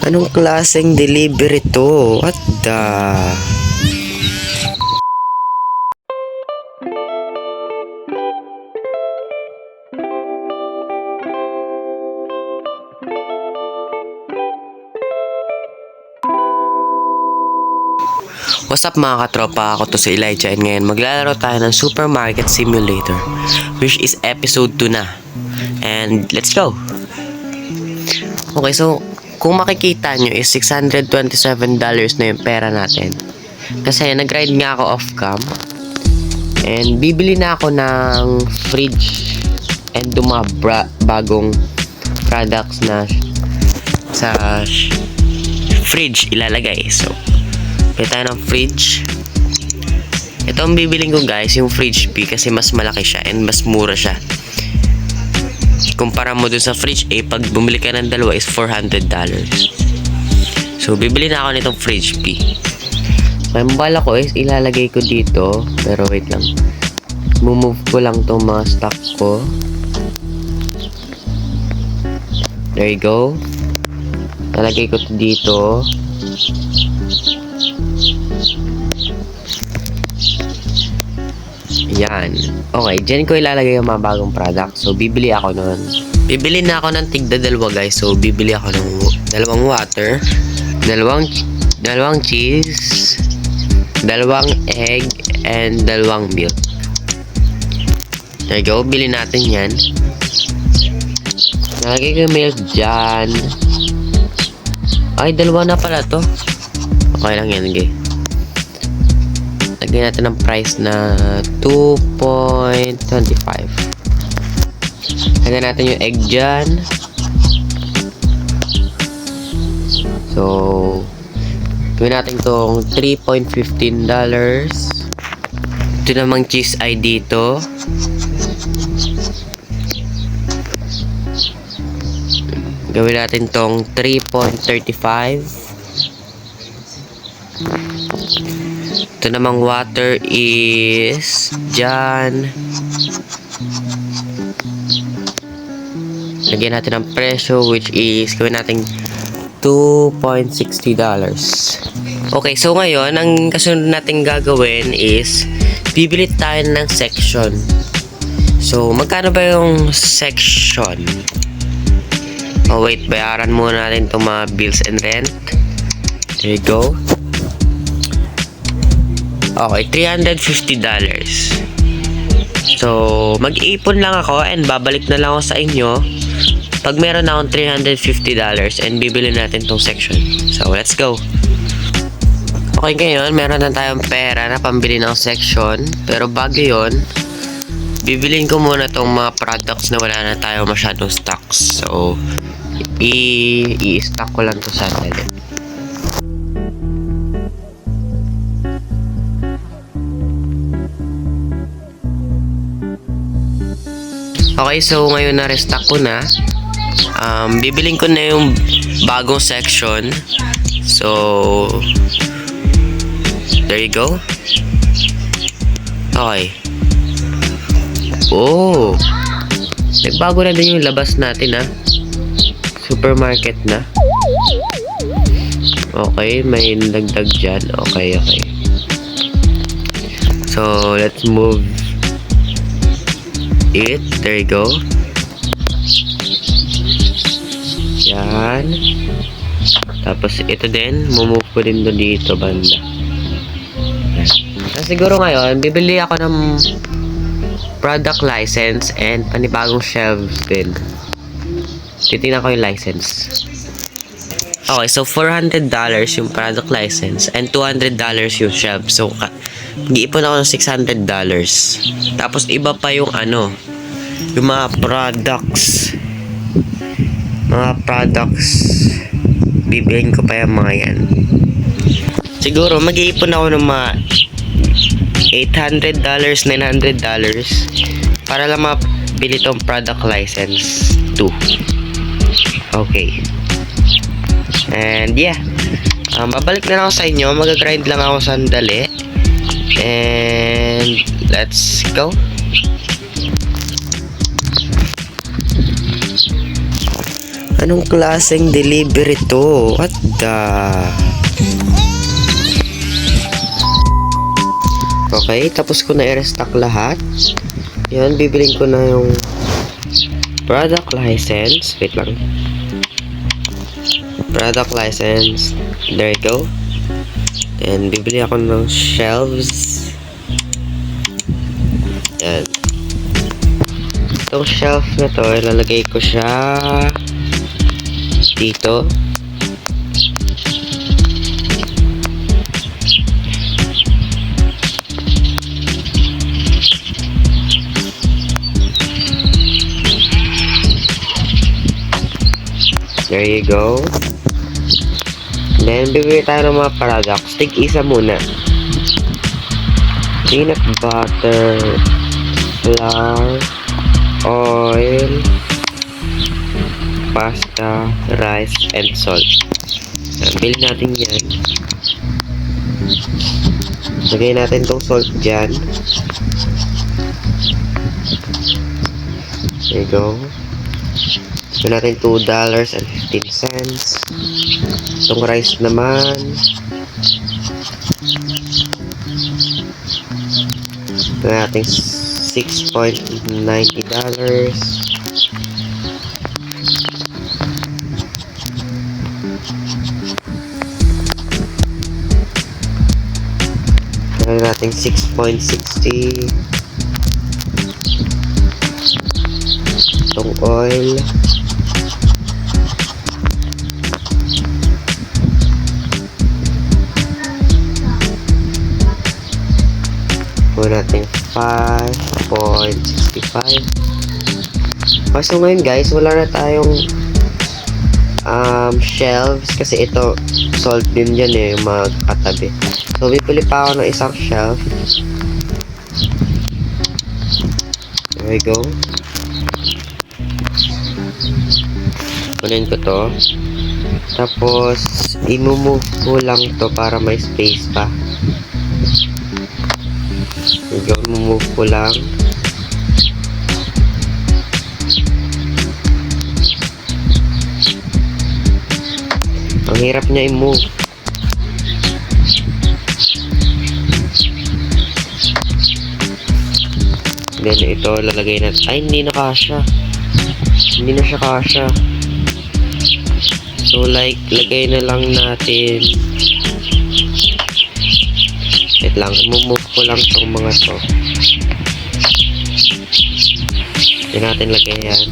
Anong klaseng delivery to? What the... What's up mga katropa? Ako to si Elijah and ngayon maglalaro tayo ng Supermarket Simulator which is episode 2 na. And let's go! Okay, so kung makikita nyo is $627 na yung pera natin. Kasi nag-ride nga ako off-cam and bibili na ako ng fridge and yung mga bagong products na sa fridge ilalagay. So, Bili tayo ng fridge. Ito ang bibiling ko guys, yung fridge B kasi mas malaki siya and mas mura siya. Kumpara mo dun sa fridge A, pag bumili ka ng dalawa is $400. So, bibili na ako nitong fridge. Kaya ang bala ko is ilalagay ko dito. Pero wait lang. Mumove ko lang tong mga stock ko. There you go. Nalagay ko to dito. Yan. Okay, dyan ko ilalagay yung mga bagong product. So, bibili ako nun. Bibili na ako ng tigda dalawa, guys. So, bibili ako ng dalawang water, dalawang, dalawang cheese, dalawang egg, and dalawang milk. There you go. Bili natin yan. Nalagay ko yung milk dyan. Ay, dalawa na pala to. Okay lang yan, okay. Lagyan natin ng price na 2.25. Lagyan natin yung egg dyan. So, gawin natin itong $3.15. Ito namang cheese ay dito. Gawin natin tong 3.35. Ito namang water is dyan. Lagyan natin ang presyo which is gawin natin $2.60. Okay, so ngayon, ang kasunod natin gagawin is bibili tayo ng section. So, magkano ba yung section? Oh, wait, bayaran muna natin itong mga bills and rent. There you go. Okay, $350. So, mag-iipon lang ako and babalik na lang ako sa inyo pag meron na akong $350 and bibili natin tong section. So, let's go. Okay, ngayon, meron na tayong pera na pambili ng section. Pero bago yun, bibilin ko muna tong mga products na wala na tayo masyadong stocks. So, i-stock ko lang to sandali. Okay, so ngayon na restock ko na. Um, bibiling ko na yung bagong section. So, there you go. Okay. Oh. Nagbago na din yung labas natin ah. Supermarket na. Okay, may dagdag dyan. Okay, okay. So, let's move it. There you go. Yan. Tapos ito din, mumove ko din doon dito banda. Yan. Siguro ngayon, bibili ako ng product license and panibagong shelves din. Titingnan ko yung license. Okay, so $400 yung product license and $200 yung shelf. So, mag-iipon ako ng $600. Tapos, iba pa yung ano, yung mga products. Mga products. Bibilin ko pa yung mga yan. Siguro, mag-iipon ako ng mga $800, $900 para lang mabili tong product license 2. Okay. And yeah. Um, babalik na lang ako sa inyo. Mag-grind lang ako sandali. And let's go. Anong klaseng delivery to? What the... Okay, tapos ko na i-restock lahat. Yan, bibiling ko na yung product license. Wait lang. Product license. There you go. And bibili ako ng shelves. Yan. Itong shelf na to, ilalagay ko siya dito. There you go. Then, bibili tayo ng mga products. Tig isa muna. Peanut butter, flour, oil, pasta, rice, and salt. Bili natin yan. Lagay natin tong salt dyan. There you go. Lagay natin $2 and 15 cents. Itong rice naman. Lagay natin $6.90. Lagay natin 6.60. Itong oil. 5.65. Kaso ngayon guys, wala na tayong um, shelves kasi ito salt din yan eh, yung mga. So, bibili pa ako ng isang shelf. There we go. Kunin ko to. Tapos, i-move ko lang to para may space pa. Go, move ko lang. Ang hirap niya i-move. Then ito lalagay natin. Ay, hindi na kasha. Hindi na siya kasha. So like, lagay na lang natin. Wait lang, move ko lang tong mga to. Hindi natin lagay yan.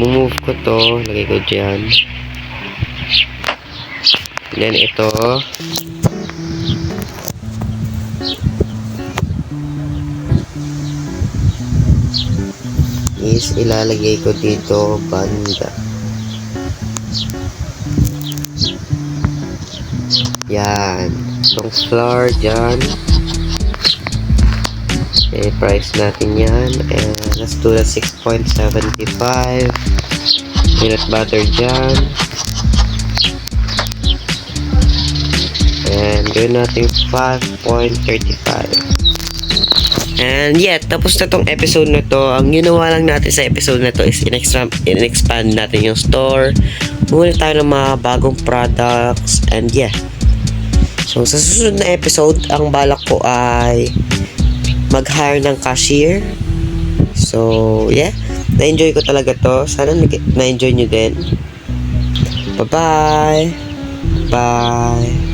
Move ko to, lagay ko dyan. Then ito. Is ilalagay ko dito banda. Yan. Itong flour dyan. Okay, price natin yan. And let's do the 6.75. Peanut butter dyan. And gawin natin 5.35. And yeah, tapos na tong episode na to. Ang ginawa lang natin sa episode na to is in-expand, in-expand natin yung store. Bumili tayo ng mga bagong products. And yeah. So sa susunod na episode, ang balak ko ay mag-hire ng cashier. So yeah. Na-enjoy ko talaga to. Sana na-enjoy nyo din. Bye-bye. Bye.